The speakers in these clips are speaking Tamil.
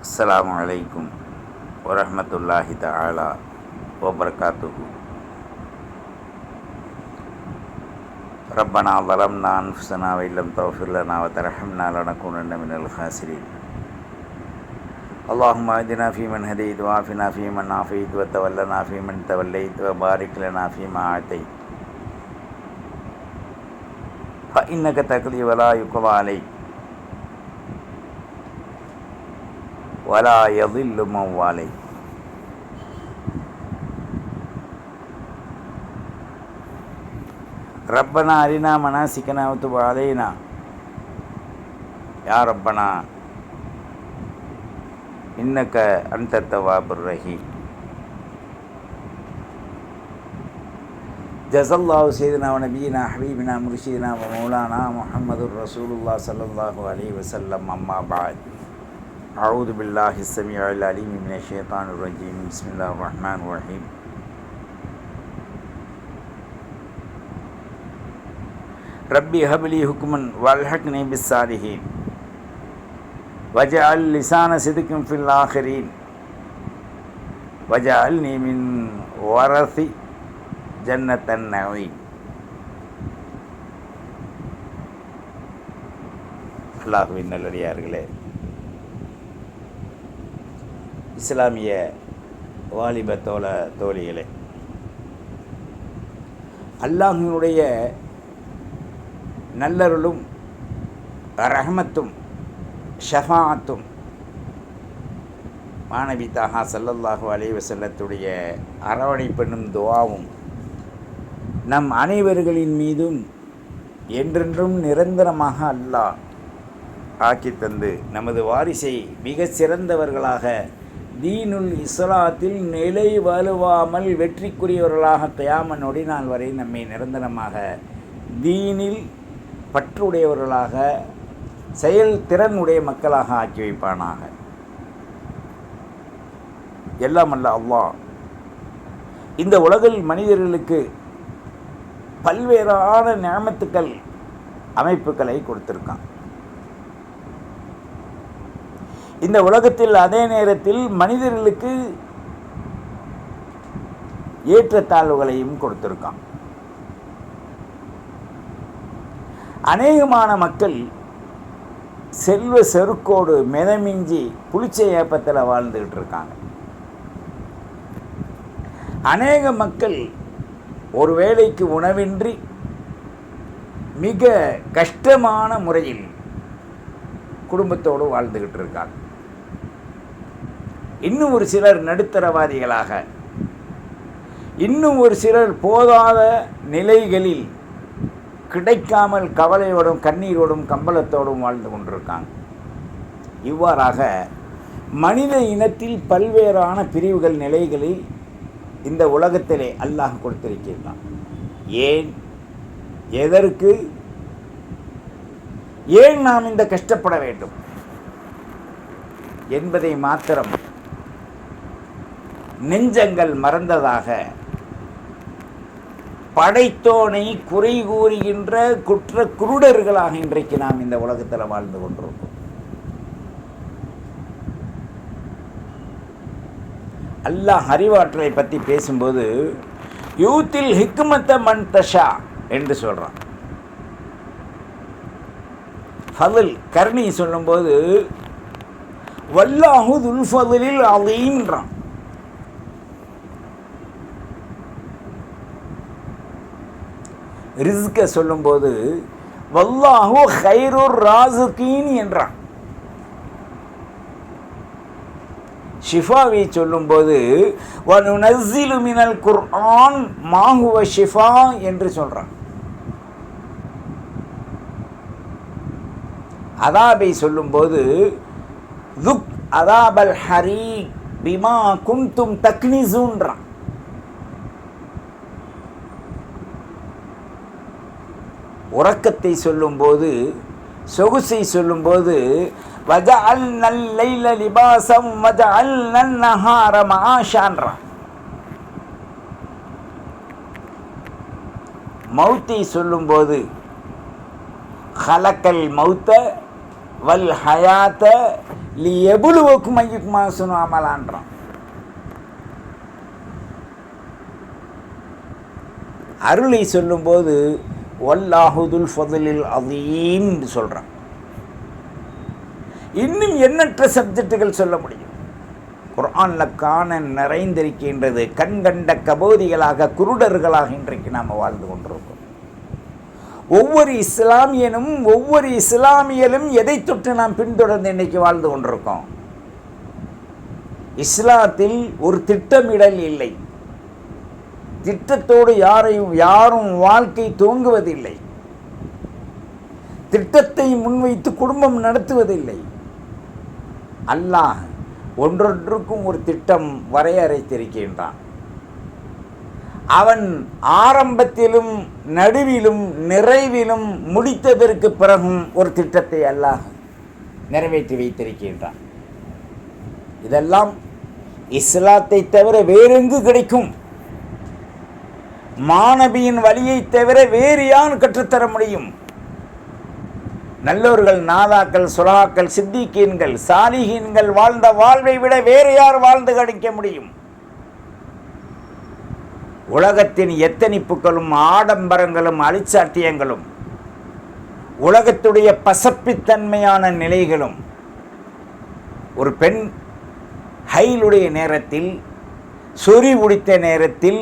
السلام عليكم ورحمة الله تعالى وبركاته ربنا ظلمنا أنفسنا وإن لم تغفر لنا وترحمنا لنكونن من الخاسرين اللهم اهدنا فيمن هديت وعافنا فيمن عافيت وتولنا فيمن توليت وبارك لنا فيما أعطيت فإنك تقضي ولا يقضى عليك வலாயது எதில்லும் அவ்வாலை ரப்பனா அரினா மனாசிக்கனா ஒத்துப அலைனா யா ரப்பனா இன்னக்க அந்த தவாபுர் ரஹீம் ஜசல்லாஹு செய்தனா நபீனா ஹபீபினா முர்ஷீனா மௌலானா முஹம்மது ரசூலுல்லா சல்லாஹூ அலி வசல்லம் அம்மா பாத் أعوذ بالله السميع العليم من الشيطان الرجيم بسم الله الرحمن الرحيم ربي هب لي حكما والحقني بالصالحين وجعل لسان صدق في الآخرين وجعلني من ورث جنة النعيم அல்லாஹுவின் நல்லடியார்களே இஸ்லாமிய வாலிப தோழ தோழிகளே அல்லாஹினுடைய நல்லருளும் ரஹமத்தும் ஷஃபாத்தும் மாணவி தாகா சல்லல்லாஹு அலைஹி வஸல்லத்துடைய அரவணைப்பெண்ணும் துவாவும் நம் அனைவர்களின் மீதும் என்றென்றும் நிரந்தரமாக அல்லாஹ் ஆக்கி தந்து நமது வாரிசை மிக சிறந்தவர்களாக தீனுல் இஸ்லாத்தில் நிலை வலுவாமல் வெற்றிக்குரியவர்களாக கயாம நான் வரை நம்மை நிரந்தரமாக தீனில் பற்றுடையவர்களாக செயல் திறனுடைய மக்களாக ஆக்கி வைப்பானாக. எல்லாம் அல்ல அவ்வா இந்த உலகில் மனிதர்களுக்கு பல்வேறான நியமத்துக்கள் அமைப்புகளை கொடுத்துருக்கான். இந்த உலகத்தில் அதே நேரத்தில் மனிதர்களுக்கு ஏற்றத்தாழ்வுகளையும் கொடுத்திருக்கான். அநேகமான மக்கள் செல்வ செருக்கோடு மிதமிஞ்சி புளிச்ச ஏப்பத்தில் வாழ்ந்துக்கிட்டு இருக்காங்க. அநேக மக்கள் ஒரு வேளைக்கு உணவின்றி மிக கஷ்டமான முறையில் குடும்பத்தோடு வாழ்ந்துக்கிட்டு இருக்காங்க. இன்னும் ஒரு சிலர் நடுத்தரவாதிகளாக. இன்னும் ஒரு சிலர் போதாத நிலைகளில் கிடைக்காமல் கவலையோடும் கண்ணீரோடும் கம்பளத்தோடும் வாழ்ந்து கொண்டிருக்காங்க. இவ்வாறாக மனித இனத்தில் பல்வேறான பிரிவுகள் நிலைகளில் இந்த உலகத்திலே அல்லாஹ் கொடுத்திருக்கின்றான். ஏன்? எதற்கு? ஏன் நாம் இந்த கஷ்டப்பட வேண்டும்? என்பதை மாத்திரம் நெஞ்சங்கள் மறந்ததாக. படைத்தோனை குறை கூறுகின்ற குற்ற குருடர்களாக இன்றைக்கு நாம் இந்த உலகத்தில் வாழ்ந்து கொண்டிருக்கோம். அல்லாஹ் அறிவாற்றலை பற்றி பேசும்போது யூத்தில் ஹிக்மத்த மன் தஷா என்று சொல்கிறான் ஃபதில் கருணி சொல்லும்போது வல்லாஹு துல்ஃபதிலில் அலீன்றான் ரிஸ்கை சொல்லும்போது வல்லாஹு ஹைருர் ராசுகீன் என்றான். ஷிஃபாவை சொல்லும்போது வனுனஸ்ஸிலு மினல் குர்ஆன் மாஹுவ ஷிஃபா என்று சொல்கிறான் அதாபை சொல்லும்போது துக் அதாபல் ஹரி பிமா குந்தும் தக்னிசூன்றான் உறக்கத்தை சொல்லும்போது சொகுசை சொல்லும்போது வஜ அல் நல்லைல லிபாசம் வஜ அல் நன்னஹார மாஷான்றான் மௌத்தை சொல்லும்போது ஹலக்கல் மௌத்த வல் ஹயாத்த லி எபுலுவக்கும் மையுக்குமா சுனாமலான்றான் அருளை சொல்லும்போது வல்லாஹுதுல் ஃபதுலில் அதீம்னு சொல்கிறான் இன்னும் எண்ணற்ற சப்ஜெக்டுகள் சொல்ல முடியும்? குரானில் காண நிறைந்திருக்கின்றது கண் கண்ட கபோதிகளாக குருடர்களாக இன்றைக்கு நாம் வாழ்ந்து கொண்டிருக்கோம் ஒவ்வொரு இஸ்லாமியனும் ஒவ்வொரு இஸ்லாமியலும் எதை தொட்டு நாம் பின்தொடர்ந்து இன்னைக்கு வாழ்ந்து கொண்டிருக்கோம்? இஸ்லாத்தில் ஒரு திட்டமிடல் இல்லை. திட்டத்தோடு யாரையும் யாரும் வாழ்க்கை துவங்குவதில்லை. திட்டத்தை முன்வைத்து குடும்பம் நடத்துவதில்லை. அல்லாஹ் ஒன்றொன்றுக்கும் ஒரு திட்டம் வரையறைத்திருக்கின்றான். அவன் ஆரம்பத்திலும் நடுவிலும் நிறைவிலும் முடித்ததற்கு பிறகும் ஒரு திட்டத்தை அல்லாஹ் நிறைவேற்றி வைத்திருக்கின்றான். இதெல்லாம் இஸ்லாத்தை தவிர வேறெங்கு கிடைக்கும்? மாணவியின் வழியை தவிர வேறு யார் கற்றுத்தர முடியும்? நல்லோர்கள் நாதாக்கள் சுலாக்கள் சித்திகீன்கள் சாலிகீன்கள் வாழ்ந்த வாழ்வை விட வேறு யார் வாழ்ந்து கணிக்க முடியும்? உலகத்தின் எத்தனிப்புகளும் ஆடம்பரங்களும் அழிச்சாட்டியங்களும் உலகத்துடைய பசப்பித்தன்மையான நிலைகளும் ஒரு பெண் ஹைலுடைய நேரத்தில் சொறி உடித்த நேரத்தில்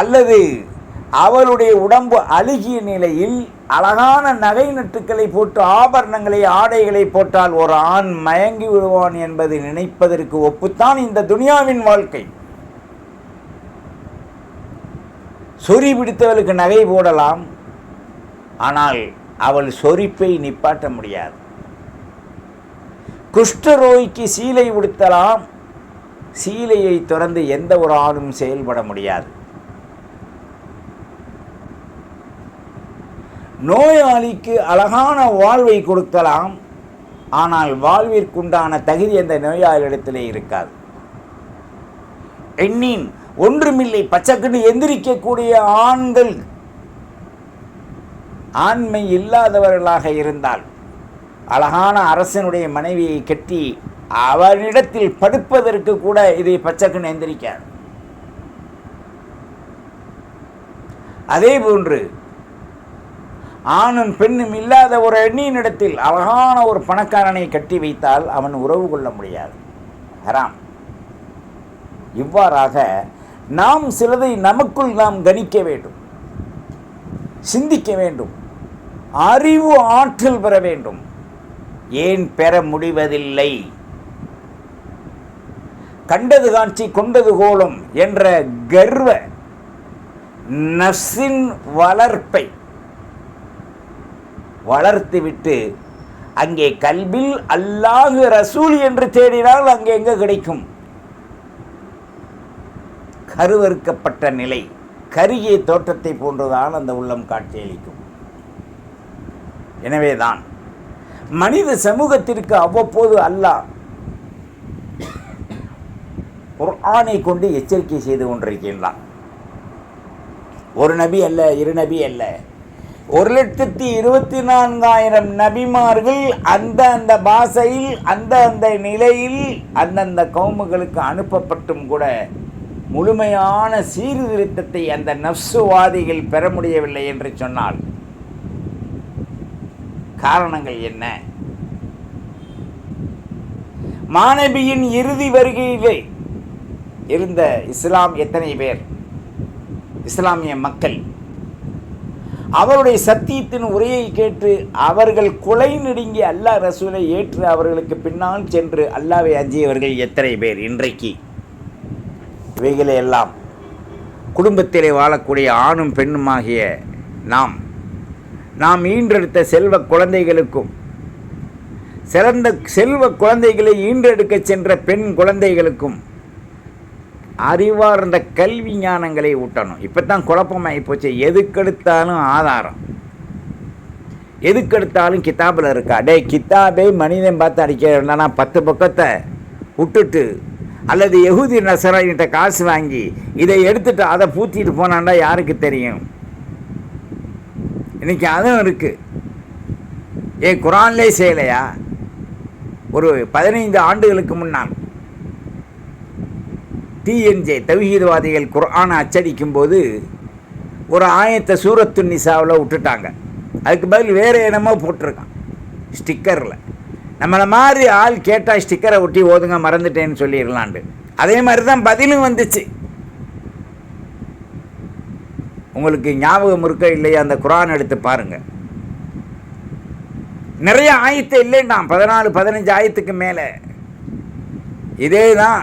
அல்லது அவளுடைய உடம்பு அழுகிய நிலையில் அழகான நகை நட்டுக்களை போட்டு ஆபரணங்களை ஆடைகளை போட்டால் ஒரு ஆண் மயங்கி விடுவான் என்பதை நினைப்பதற்கு ஒப்புத்தான் இந்த துனியாவின் வாழ்க்கை. சொறி பிடித்தவளுக்கு நகை போடலாம் ஆனால் அவள் சொரிப்பை நிப்பாட்ட முடியாது. குஷ்டரோய்க்கு சீலை உடுத்தலாம் சீலையை தொடர்ந்து எந்த ஒரு ஆணும் செயல்பட முடியாது. நோயாளிக்கு அழகான வாழ்வை கொடுக்கலாம் ஆனால் வாழ்விற்குண்டான தகுதி அந்த நோயாளியிடத்திலே இருக்காது. எண்ணின் ஒன்றுமில்லை பச்சைக்கண்டு எந்திரிக்கக்கூடிய ஆண்கள் ஆண்மை இல்லாதவர்களாக இருந்தால் அழகான அரசனுடைய மனைவியை கட்டி அவனிடத்தில் படுப்பதற்கு கூட இதை பச்சைக்கண்ணு எந்திரிக்காது. அதே போன்று ஆணும் பெண்ணும் இல்லாத ஒரு எண்ணியினிடத்தில் அழகான ஒரு பணக்காரனை கட்டி வைத்தால் அவன் உறவு கொள்ள முடியாது. ஹராம். இவ்வாறாக நாம் சிலதை நமக்குள் நாம் கணிக்க வேண்டும். சிந்திக்க வேண்டும். அறிவு ஆற்றல் பெற வேண்டும். ஏன் பெற முடிவதில்லை? கண்டது காட்சி கொண்டது கோலம் என்ற கர்வ நஃப்ஸின் வளர்ப்பை வளர்த்துவிட்டு அங்கே கல்பில் அல்லாஹு ரசூல் என்று தேடினால் அங்கே எங்கே கிடைக்கும்? கருவறுக்கப்பட்ட நிலை கருகிய தோற்றத்தை போன்றுதான் அந்த உள்ளம் காட்சியளிக்கும். எனவேதான் மனித சமூகத்திற்கு அவ்வப்போது அல்லாஹ் குர்ஆனை கொண்டு எச்சரிக்கை செய்து கொண்டிருக்கின்றான். ஒரு நபி அல்ல இரு நபி அல்ல. ஒரு லட்சத்தி இருபத்தி நான்காயிரம் நபிமார்கள் அந்த அந்த பாஷையில் அந்த அந்த நிலையில் அந்தந்த கவுமுகளுக்கு அனுப்பப்பட்டும் கூட முழுமையான சீர்திருத்தத்தை அந்த நப்சுவாதிகள் பெற முடியவில்லை என்று சொன்னால் காரணங்கள் என்ன? மாணவியின் இறுதி வருகையிலே இருந்த இஸ்லாம் எத்தனை பேர்? இஸ்லாமிய மக்கள். அவருடைய சத்தியத்தின் உரையை கேட்டு அவர்கள் கொலை நெடுங்கி அல்லாஹ் ரசூலை ஏற்று அவர்களுக்கு பின்னால் சென்று அல்லாவை அஞ்சியவர்கள் எத்தனை பேர் இன்றைக்கு? இவைகளை எல்லாம் குடும்பத்திலே வாழக்கூடிய ஆணும் பெண்ணுமாகிய நாம். நாம் ஈன்றெடுத்த செல்வ குழந்தைகளுக்கும் சிறந்த செல்வ குழந்தைகளை ஈன்றெடுக்க சென்ற பெண் குழந்தைகளுக்கும் அறிவார்ந்த கல்வி ஞானங்களை ஊட்டணும். இப்போ தான் குழப்பமாகி போச்சு எதுக்கெடுத்தாலும் ஆதாரம். எதுக்கெடுத்தாலும் கித்தாபில் இருக்கா? டே கித்தாபே மனிதன் பார்த்து அடிக்கிறா பத்து பக்கத்தை விட்டுட்டு அல்லது எகுதி நசராயிட்ட காசு வாங்கி இதை எடுத்துட்டு அதை பூத்திட்டு போனாண்டா யாருக்கு தெரியும்? இன்னைக்கு அதுவும் இருக்குது ஏ குரான்லே செய்யலையா? ஒரு பதினைந்து ஆண்டுகளுக்கு முன்னால். டிஎன்ஜே தௌஹீதவாதிகள் குர்ஆனை அச்சடிக்கும் போது ஒரு ஆயத்தை சூரத்து நிசாவில் விட்டுட்டாங்க. அதுக்கு பதில் வேறு என்னமோ போட்டிருக்கான். ஸ்டிக்கரில். நம்மளை மாதிரி ஆள் கேட்டால் ஸ்டிக்கரை ஒட்டி ஓதுங்க மறந்துட்டேன்னு சொல்லிடலான்ட்டு. அதே மாதிரி தான் பதிலும் வந்துச்சு. உங்களுக்கு ஞாபகம் இருக்க இல்லையா? அந்த குரான் எடுத்து பாருங்கள் நிறைய ஆயத்தை இல்லைண்டாம். பதினாலு பதினஞ்சு ஆயத்துக்கு மேலே. இதே தான்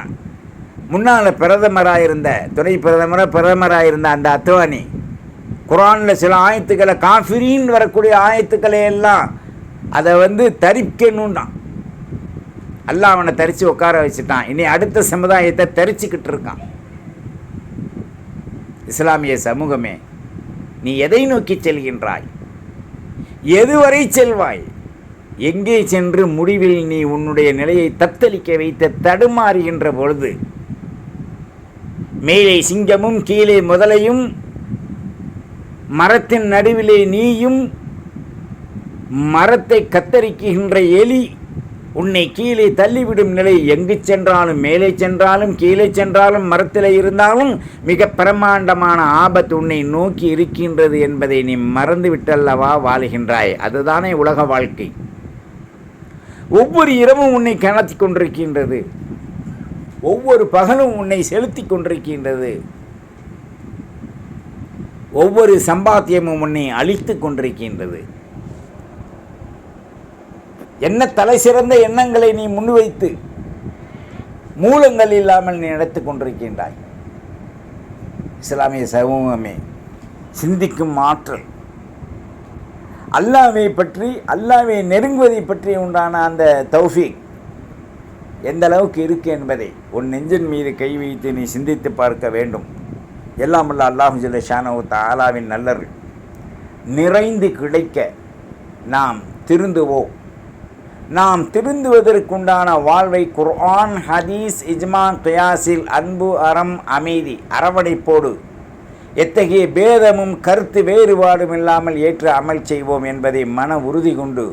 முன்னால் பிரதமராக இருந்த துணை பிரதமராக பிரதமராக இருந்த அந்த அத்வானி குரானில் சில ஆயத்துக்களை காஃபிரின்னு வரக்கூடிய ஆயத்துக்களை எல்லாம் அதை வந்து தரிக்கணும்னா அல்லாஹ் அவனை தரித்து உட்கார வச்சுட்டான். இனி அடுத்த சமுதாயத்தை தரிச்சுக்கிட்டு இருக்கான். இஸ்லாமிய சமூகமே நீ எதை நோக்கி செல்கின்றாய்? எதுவரை செல்வாய்? எங்கே சென்று முடிவில் நீ உன்னுடைய நிலையை தத்தளிக்க வைத்த தடுமாறுகின்ற பொழுது மேலே சிங்கமும் கீழே முதலையும் மரத்தின் நடுவிலே நீயும் மரத்தை கத்தரிக்குகின்ற எலி உன்னை கீழே தள்ளிவிடும் நிலை எங்கு சென்றாலும் மேலே சென்றாலும் கீழே சென்றாலும் மரத்தில் இருந்தாலும் மிக பிரமாண்டமான ஆபத்து உன்னை நோக்கி இருக்கின்றது என்பதை நீ மறந்துவிட்டல்லவா வாழுகின்றாய். அதுதானே உலக வாழ்க்கை. ஒவ்வொரு இரவும் உன்னை கணத்தி கொண்டிருக்கின்றது. ஒவ்வொரு பகலும் உன்னை செலுத்தி கொண்டிருக்கின்றது. ஒவ்வொரு சம்பாத்தியமும் உன்னை அழித்து கொண்டிருக்கின்றது. என்ன தலை சிறந்த எண்ணங்களை நீ முன்வைத்து மூலங்கள் இல்லாமல் நீ நடத்து கொண்டிருக்கின்றாய். இஸ்லாமிய சமூகமே சிந்திக்கும் ஆற்றல். அல்லாவை பற்றி அல்லாவை நெருங்குவதை பற்றி உண்டான அந்த தௌஃபீக் எந்த அளவுக்கு இருக்கு என்பதை உன் நெஞ்சின் மீது கை வைத்து நீ சிந்தித்து பார்க்க வேண்டும். எல்லாம் உள்ள அல்லாஹு ஜல்ல ஷானவு தாலாவின் நல்லர் நிறைந்து கிடைக்க நாம் திருந்துவோம் நாம் திருந்துவதற்குண்டான வாழ்வை குர்ஆன் ஹதீஸ் இஜ்மான் கியாஸில் அன்பு அறம் அமைதி அரவணைப்போடு எத்தகைய பேதமும் கருத்து வேறுபாடும் இல்லாமல் ஏற்று அமல் செய்வோம் என்பதை மன உறுதி கொண்டு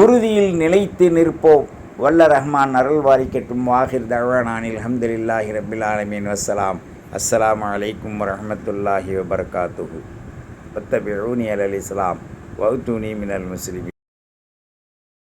உறுதியில் நிலைத்து நிற்போம். வல்ல ரஹ்மான் அருள்வாரி கட்டும் வாஹிர் தவானானில் அஹமதுல்லாஹி ரபில் ஆலமீன் வசலாம் அஸ்ஸலாமு அலைக்கும் வரஹமத்துல்லாஹி வபர்காத்துஹு பத்தபிஊனி அல் இஸ்லாம் வௌத்தூனி மினல் முஸ்லிமி